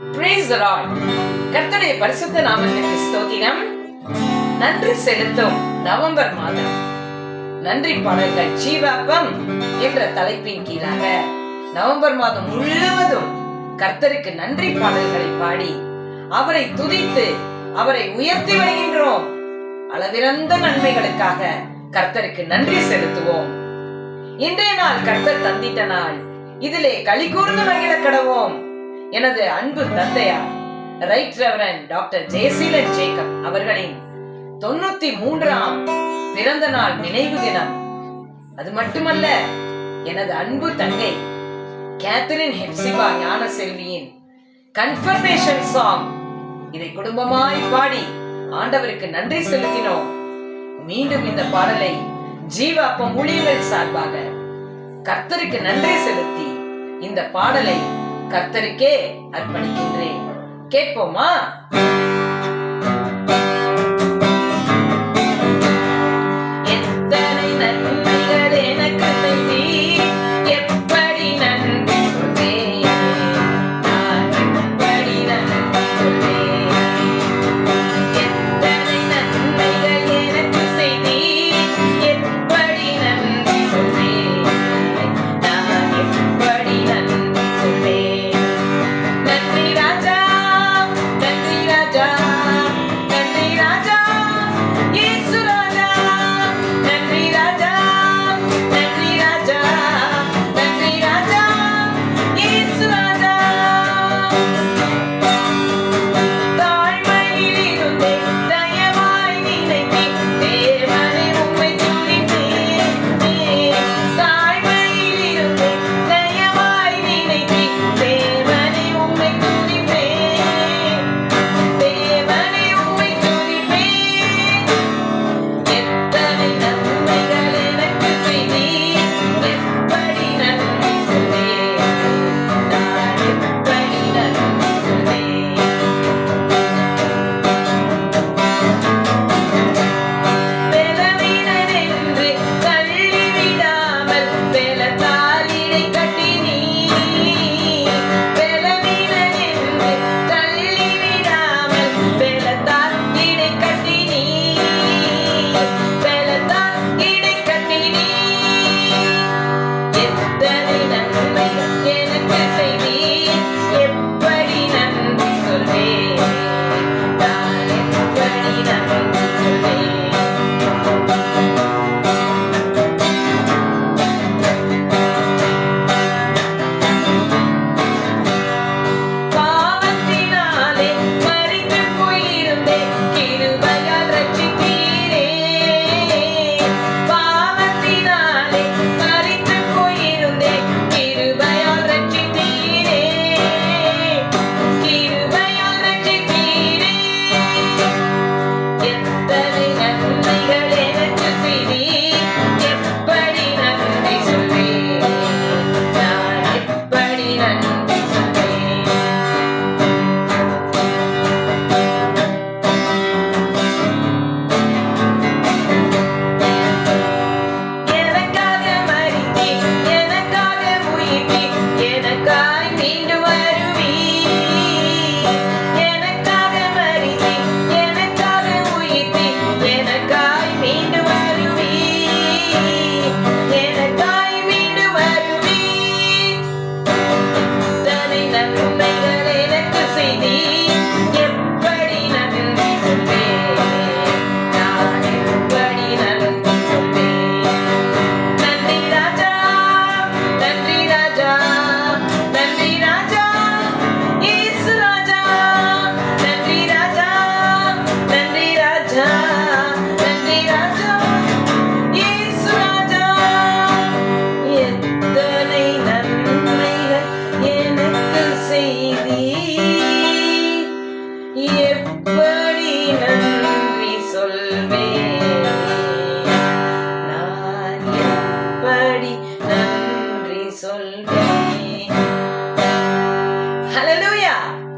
Praise கர்த்தருடைய பரிசுத்த நாமத்திற்கு ஸ்தோத்திரம். நன்றி செலுத்தும் நவம்பர் மாதம். நன்றி பாடல்கள் ஜீவாப்பம் என்ற தலைப்பின் கீழாக நவம்பர் மாதம் முழுவதும் கர்த்தருக்கு நன்றி பாடல்களை பாடி அவரை துதித்து அவரை உயர்த்தி வருகின்றோம். அளவிறந்த நன்மைகளுக்காக கர்த்தருக்கு நன்றி செலுத்துவோம். இன்றைய நாள் கர்த்தர் தந்திட்ட நாள். இதிலே களி கூர்ந்து மகிழ கடவோம். எனது அன்பு தந்தையார் right reverend doctor Jayaseelan Jacob அவர்களின் தொண்ணூத்தி மூன்றாம் பிறந்த நாள் நினைவு தினம். அது மட்டுமல்ல எனது அன்பு தங்கை கேத்தரின் ஹெப்சிபா ஞான செல்வியின் கன்ஃபர்மேஷன் சாங் இதை குடும்பமாய் பாடி ஆண்டவருக்கு நன்றி செலுத்தினோம். மீண்டும் இந்த பாடலை ஜீவா அப்பம் ஊழியர்கள் சார்பாக கர்த்தருக்கு நன்றி செலுத்தி இந்த பாடலை கர்த்தருக்கே அர்ப்பணிக்கின்றேன். கேட்போமா?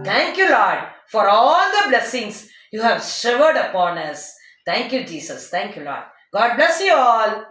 Thank you, Lord, for all the blessings you have showered upon us. Thank you, Jesus. Thank you, Lord. God bless you all.